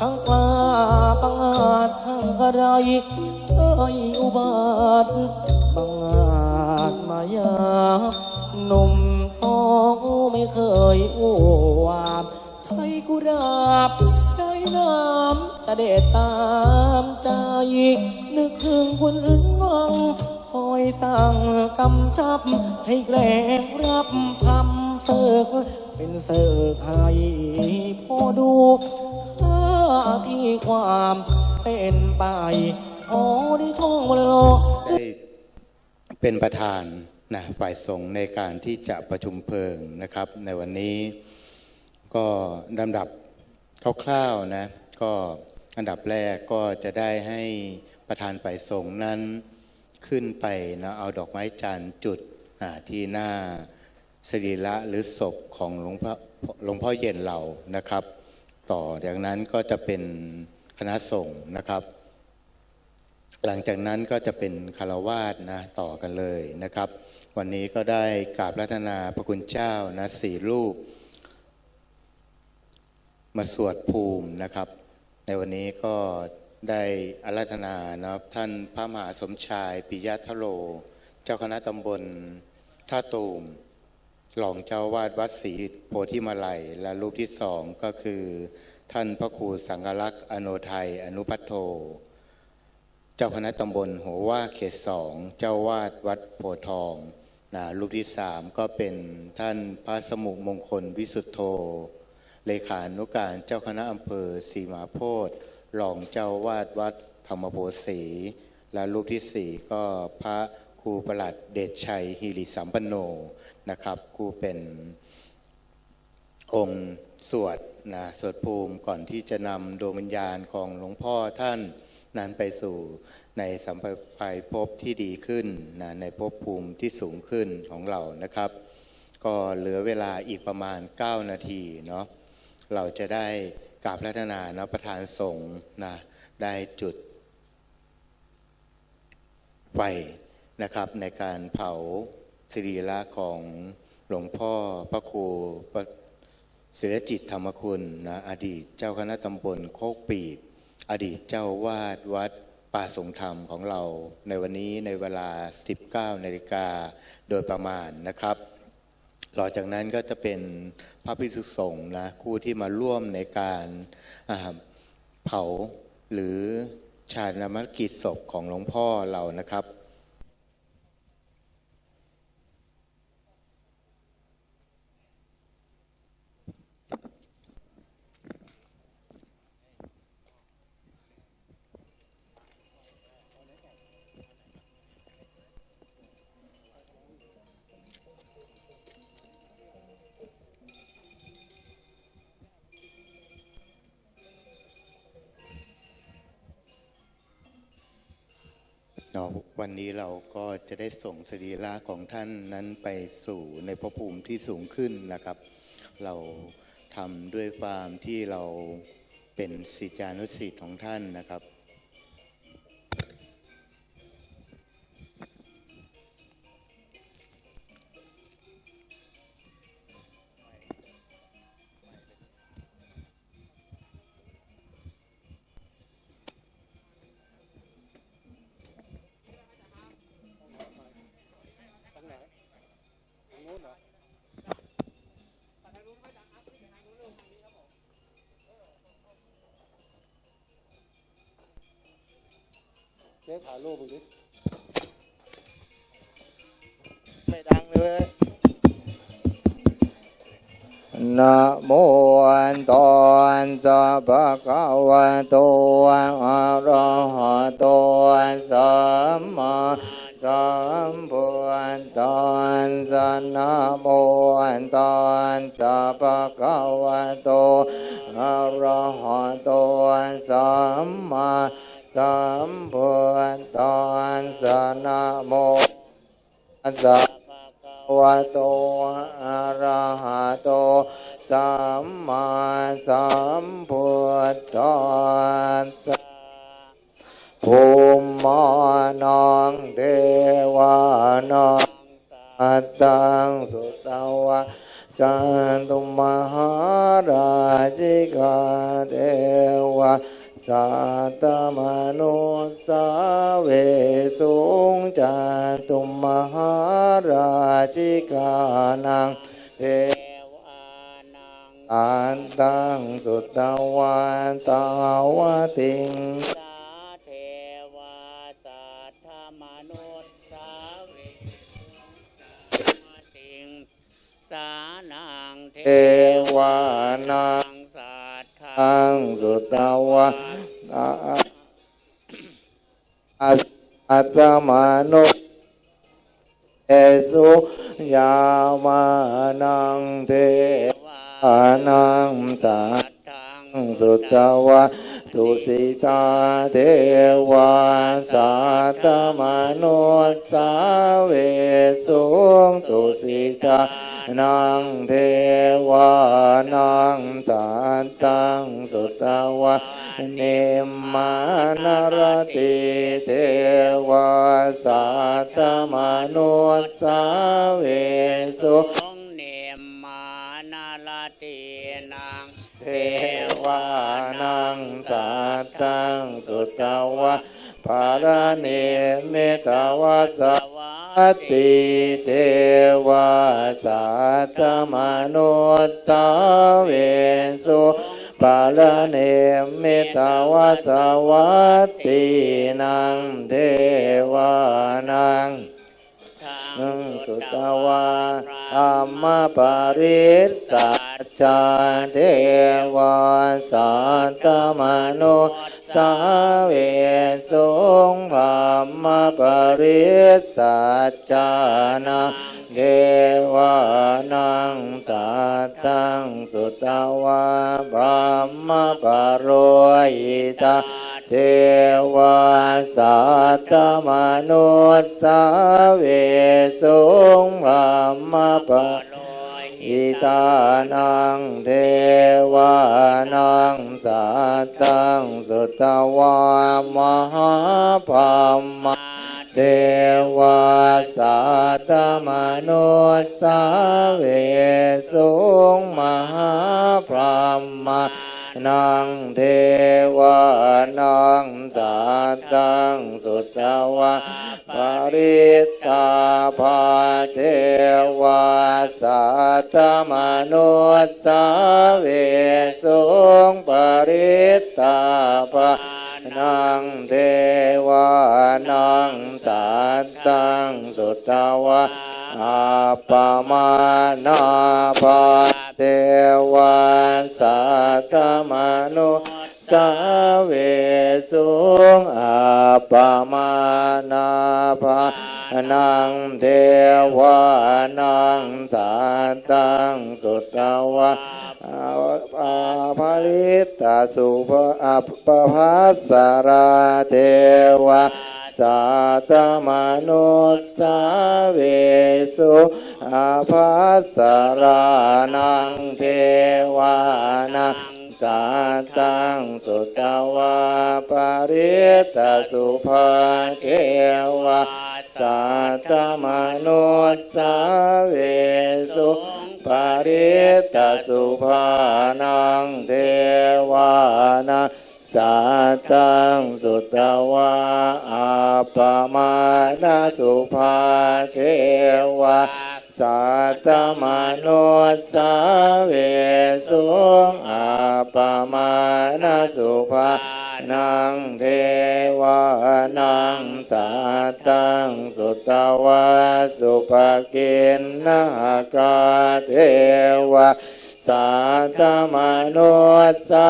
ทั้งกล้าปังอาจทั้งอะไรเอ้ยอุบาทบังอาจมายาหนุ่มท้องไม่เคยอ้วามใช้กุราบได้น้ำจะเด็ดตามใจ นึกถึงคุณวัง คอยสั่งกำชับ ให้แกลงรับทำเสิร์กเป็นเสิร์กให้พอดู ที่ความเป็นไปพอได้ท่องมาโลได้เป็นประธานนะฝ่ายสงฆ์ในการที่จะประชุมเพลิงนะครับ ในวันนี้ก็ลำดับคร่าวๆนะก็อันดับแรกก็จะได้ให้ประธานฝ่ายสงฆ์นั้นขึ้นไปนะเอาดอกไม้จันทร์จุดที่หน้าสรีระหรือศพของหลวงพ่อหลวงพ่อเย็นเรานะครับ ต่อจากนั้นก็จะเป็นคณะสงฆ์นะครับ หลังจากนั้นก็จะเป็นคารวาสนะต่อกันเลยนะครับ วันนี้ก็ได้กราบรัตนาพระคุณเจ้านะสี่รูป มาสวดภูมินะครับ ในวันนี้ก็ได้อาราธนานะครับท่านพระมหาสมชายปิยะทะโล เจ้าคณะตำบลท่าตูม หลองเจ้าวาดวัดศรีโพธิมาลัย และรูปที่สองก็คือ ท่านพระครูสังฆลักษณ์อโนไทยอนุพัทโท เจ้าคณะตำบลหัวว่าเขตสองเจ้าวาดวัดโพทองนะรูปที่สามก็เป็นท่านพระสมุมงคลวิสุทธโธ เลขานุการเจ้าคณะอำเภอสีมาโพธิ์รองเจ้าวาดวัดธรรมโพสีและรูปที่สี่ก็พระครูประหลัดเดชชัยฮิริสัมปันโน นะครับครูเป็นองค์สวดนะสวดภูมิก่อนที่จะนำดวงวิญญาณของหลวงพ่อท่านนั้นไปสู่ในสัมภัยภพที่ดีขึ้นนะในภพภูมิที่สูงขึ้นของเรานะครับ ก็เหลือเวลาอีกประมาณ 9 นาทีเนาะเราจะได้กราบรัตนานะประธานสงฆ์นะได้จุดไฟนะครับในการเผา สิริละของหลวงพ่อพระครูประเสือจิตธรรมคุณนะอดีตเจ้าคณะตำบลโคกปีบ อดีตเจ้าวาดวัดป่าสงธรรมของเรา ในวันนี้ในเวลา 19นาฬิกาโดยประมาณนะครับหลังจากนั้นก็จะเป็นพระภิกษุสงฆ์นะคู่ที่มาร่วมในการเผาหรือชาญนมกิจศพของหลวงพ่อเรานะครับ เนาะวันนี้เราก็จะได้ส่งสรีระของท่านนั้นไปสู่ในภพภูมิที่สูงขึ้นนะครับ เราทำด้วยความที่เราเป็นสิจานุสิทธิ์ของท่านนะครับ เจ๊ถ่ายรูปมึงดิไม่ดังเลยนะโมอันตอนสัพพะคะวะโตอะระหะโตสัมมาสัมพุทธัสสะนะโมอันตอนสัพพะคะวะโตอะระหะโตสัมมา สัมพุทธัสสนะโมสัพพะวะโตอะระหะโตสัมมาสัมพุทธัสสะภูมิมานังเทวานังตัตตังสุตวะจันตุมหาราชิกาเทวะ สัตตมนุสาเวสุงจันตุมหาราชิกานังเทอันตังสุตตวันตาวติงสาเทวาสัทธมนุษย์สาเวติงสานังเทเทวานัวังงสัทธาอังังสุตตวะอะอัตมานุเอสุยามานังเทวาอานังสัตังสุตตวะ ตุสิตาเทวาสัตมนุสสาเวสุงตุสิตานังเทวานังสัตตังสุตวะเนมมานารติเทวาสัตมนุสสาเวสุ เทวานังสัตตังสุตวะภารเนเมตวาสวาอัตติเทวาสัตตมนุสสาเวสุปาลเนมิตวาสวัตตินังเทวานัง นังสุตวาอัมมปริสสัจจเทวาสัตตมนุสาเวสุงพามมปริสสัจจานาเทวานังสัตตังสุตวาพามมาปรยิตา เทวาสัตมนุสสาเวสุงพามปะอิตานังเทวานังสัตตังสุตวามหาพามะเทวาสัตมนุสสาเวสุงมหาพรม นังเทวานังสาตังสุตวะปริตตาภาเทวาสัตมนุสสาเวสุงปริตตาภา นังเทวานังสัตตังสุตวะอาปมานาภาเทวาสัตตมนุสาเวสุงอาปมานาภานังเทวานังสัตตังสุตวะ อาภาลิตาสุภอัปปภัสสราเทวาสัตมนุสสาเวสุอาภัสสรานังเทวานังสัตังสุตวาปริตตสุภาเกวะ สัตมนุสสาเวสุปริตสุภานังเทวานาสัตังสุตวะอาปมาณสุภาเทวะ สัตมนุสสาเวสุงอาปมาณสุภานังเทวานังสัตตังสุตวาสุภกินนากาเทวะสัตมนุสสา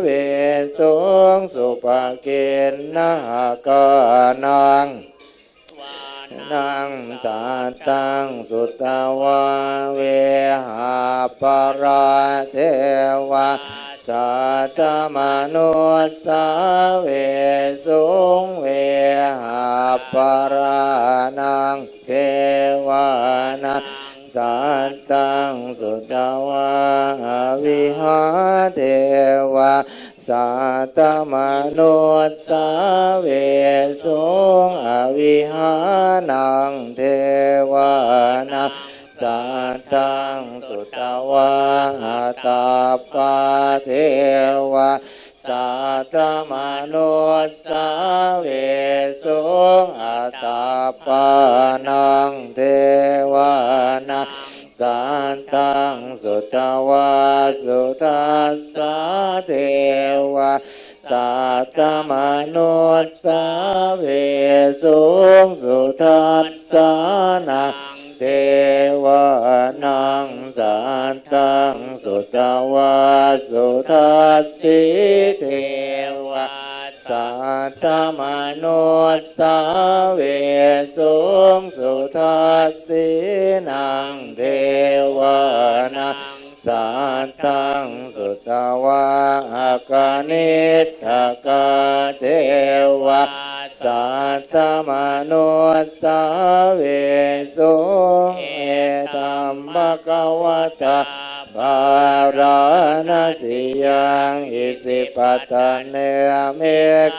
เวสุงสุปกินนากานัง นังสัตตังสุตวาเวหาปราเทวะสัตมนุสสาเวสุงเวหาปรานังเทวานังสัตตังสุตวาวิหาเทวะ สัตมนุสสาเวสุงอวิหานังเทวานังสัทธังสุตวะอัตาปาเทวะสัตมนุสสาเวสุงอัตตาปานังเทวานา สันตังสุตวะสุทัสสะเทวะสัตตมนุสสาเวสุงสุทัสสะนังเทวานังสัตตังสุตวาสุทัสสิเทว สัตตมนุสสาเวสุงสุทัสสินังเทวานังสัตตังสุตวาอากนิทธกาเทวะสัตตมนุสสาเวสุงเอตัมภะกวตา บารณสียังอิสิปตะเนเม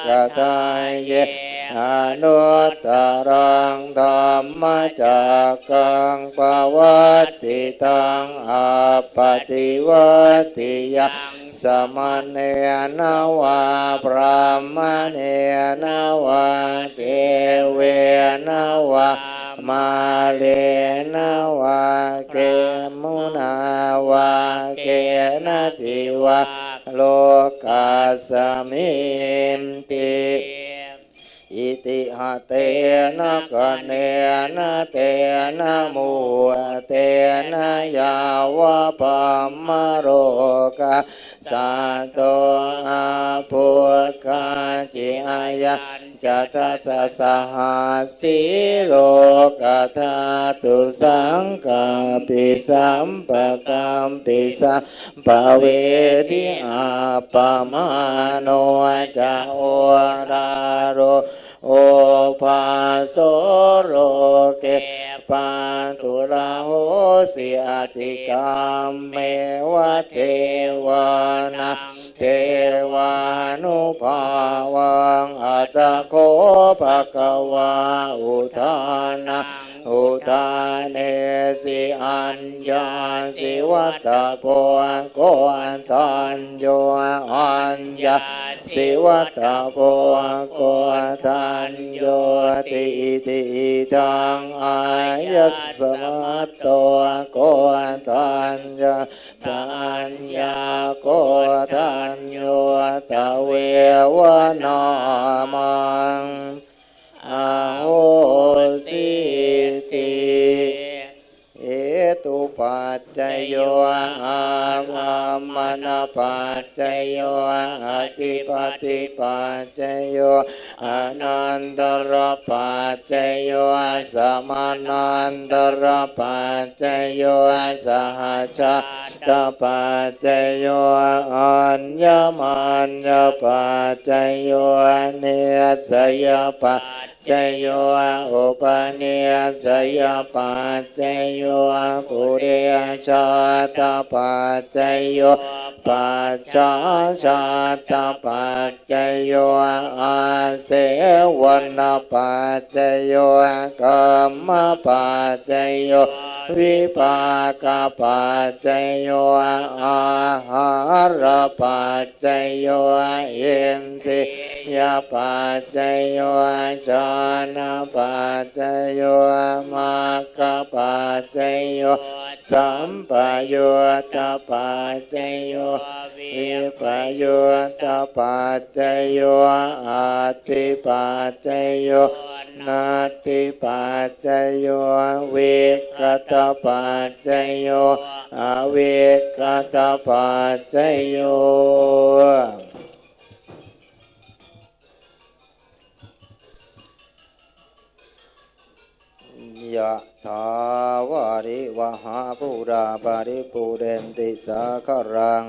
กตายเยอนุตตรังธรรมจักกังปวัตติตังอาปฏิวัติยังสมณเนนวาพระมเนนวาเทเวนวา มาเลนวาเกมุนาวาเกนติวาโลกาสมิมติอิติหะเตนะกะเนนะเตนะมูเตนะยาวะปัมมโรกะสัตโตอาภูกาจิอายัจะทัสสะหัสสีโลกธาตุสังกาปิสัมปะกัมติสัมปเวทิอาปะมาโนจะโอราโรโอภาโสโรเก ปันตุระโหสิอติกรรมเมวะเทวานาเทวานุภาวังอัตโคภะกวาอุทานา อุทานเนสิอัญญาสิวัตตะโพโกอันตัญโยอัญญาสิวัตตโพโกตัญโยติติตังอายสสมัตโตโกตัญญาสัญญาโกตัญโยตเววนามัง อโหสิติ เอตุปัจจโยอาภามนปัจจโยอธิปติปัจจโยอนันตรปัจจโยสมานันตรปัจจโยสหชาตปัจจโยอัญญมัญญปัจจโยเนสยปัจจโยอุปนิสยปัจจโยปุเรชาตปัจจโยปัจจาชาตปัจจโยอาเสวนปัจจโยกัมมปัจจโยวิปากปัจจโยอาหารปัจจโยเอ็นติยปัจจโยชานะปัจจโยมาคปัจจโยสัมปโยตปัจจโยวิปโยตปัจจโยอาติปัจจโยนาติปัจจโยเวกตปัจจโยอวิกตปัจจโย ยะถาวาริวหาปุราปาริปุเรนติสาคารัง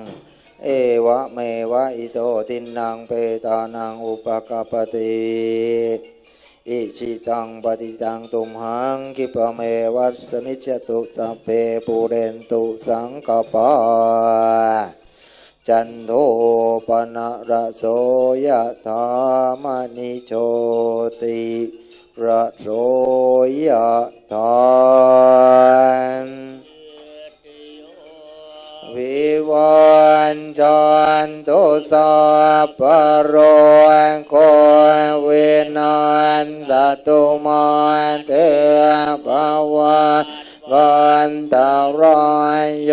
เอวะเมวะอิโตตินังเปตานังอุปกปปติอิชิตังปฏิตังตุมหังกิปเมวัสมิจตุสัพเพปุเรนตุสังกปาจันโทปนะระโสยะธามณิโชติ ระโสยธามวิวันจันตุสัพพะโรโคเวนันตตุมาเตภวะวันตารายโย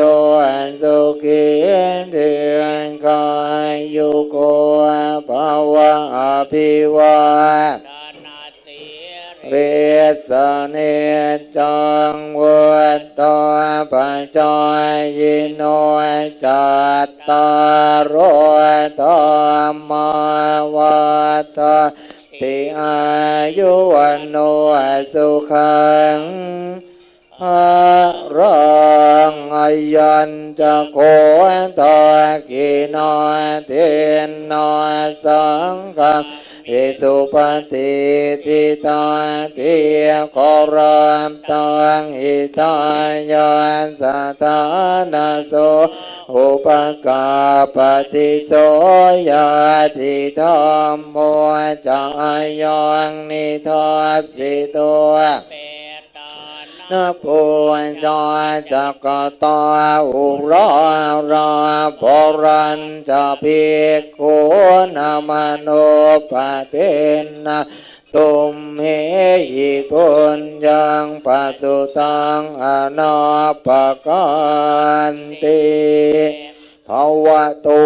สุขิเทียนกายยุโกภวะอภิวา เรสเนจังเวตตาปัจจายยิโนจัตตารโอธรรมาวัตติอายุวันโนสุขังภารังอยันจะโคตกินอเทนนอสังฆ อิสุปฏิทิตาทิโครามตังอิตายนสัตานาโสอุปกาปฏิโสยาติธรรมโมจายังนิทัสสิตัว นานะปุญจาจักตาอุรราภรันจะพิกุนามโนปเทนะตุมเหหิปุญญังปัสสุตังอนาปกันติ ภาวตุ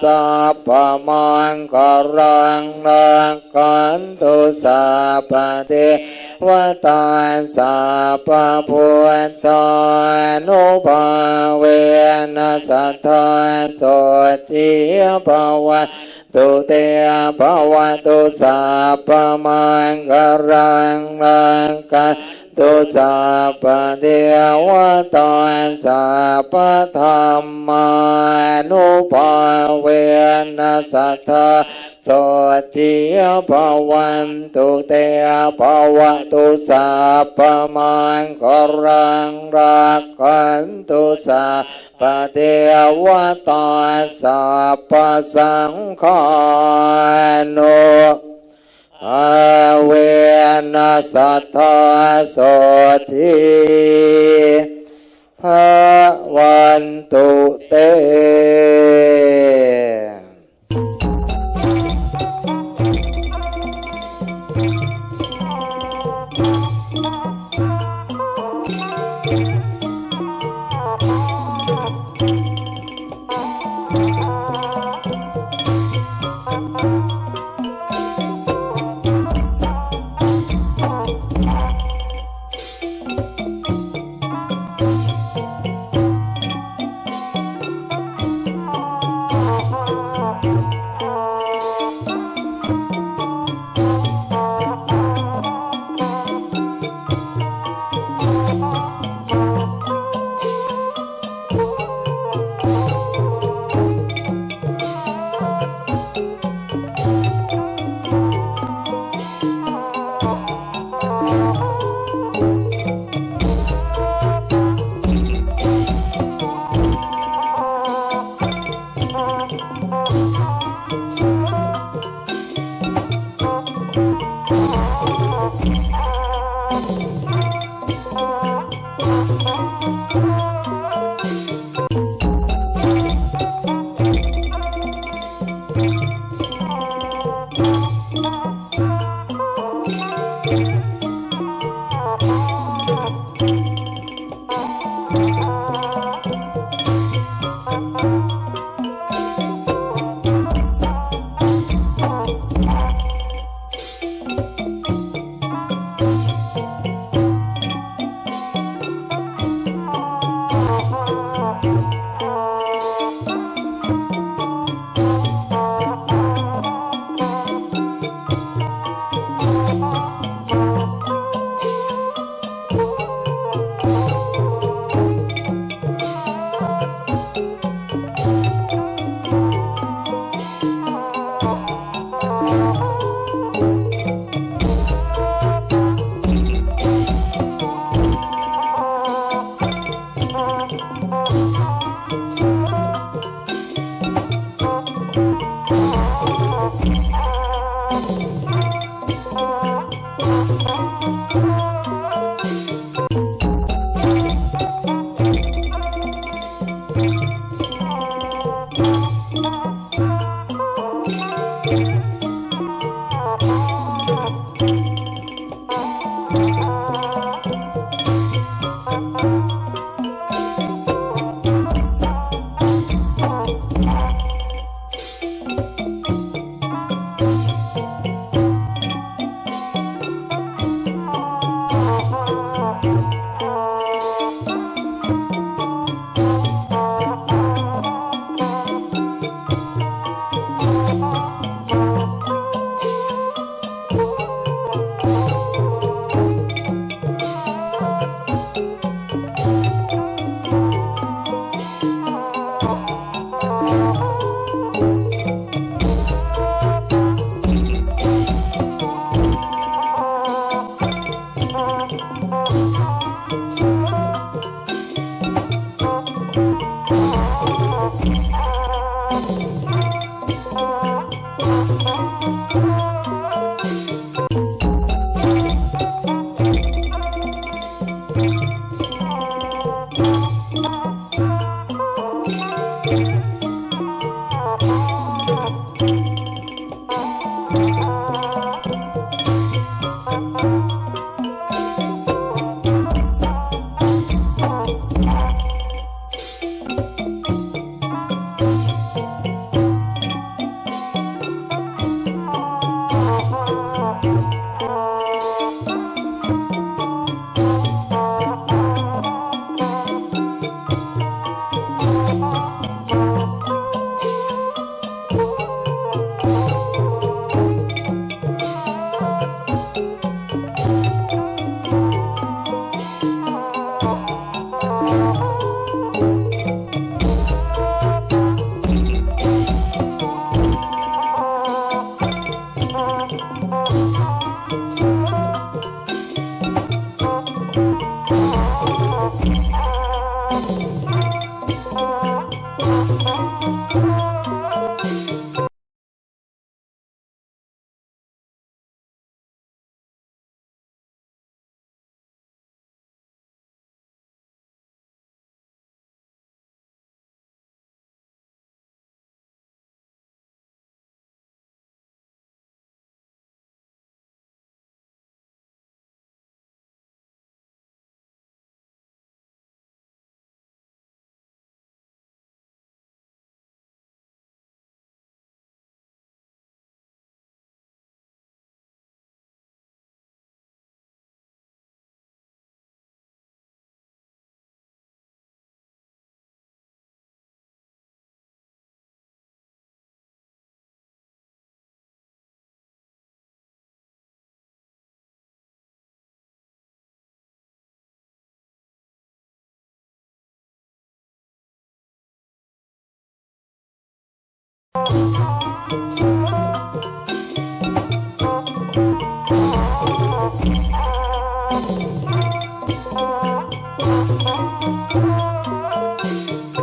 สัพพมังกรังนักกันตุสัพเทวตาสัพพุทธานุภาเวนัสัทธาสติภวะตุเตภวตุสัพพมังกรังนักกัน ตุสัพพเทวตาสัพพธรรมานุภาเวนัสสัทธาโสติภวันตุเตภวะตุสัพพมังกรังรักขันตุสัพพเทวตาสัพพสังฆานุ อาเวนัสสัทาโสทิภาวันตุเต Oh.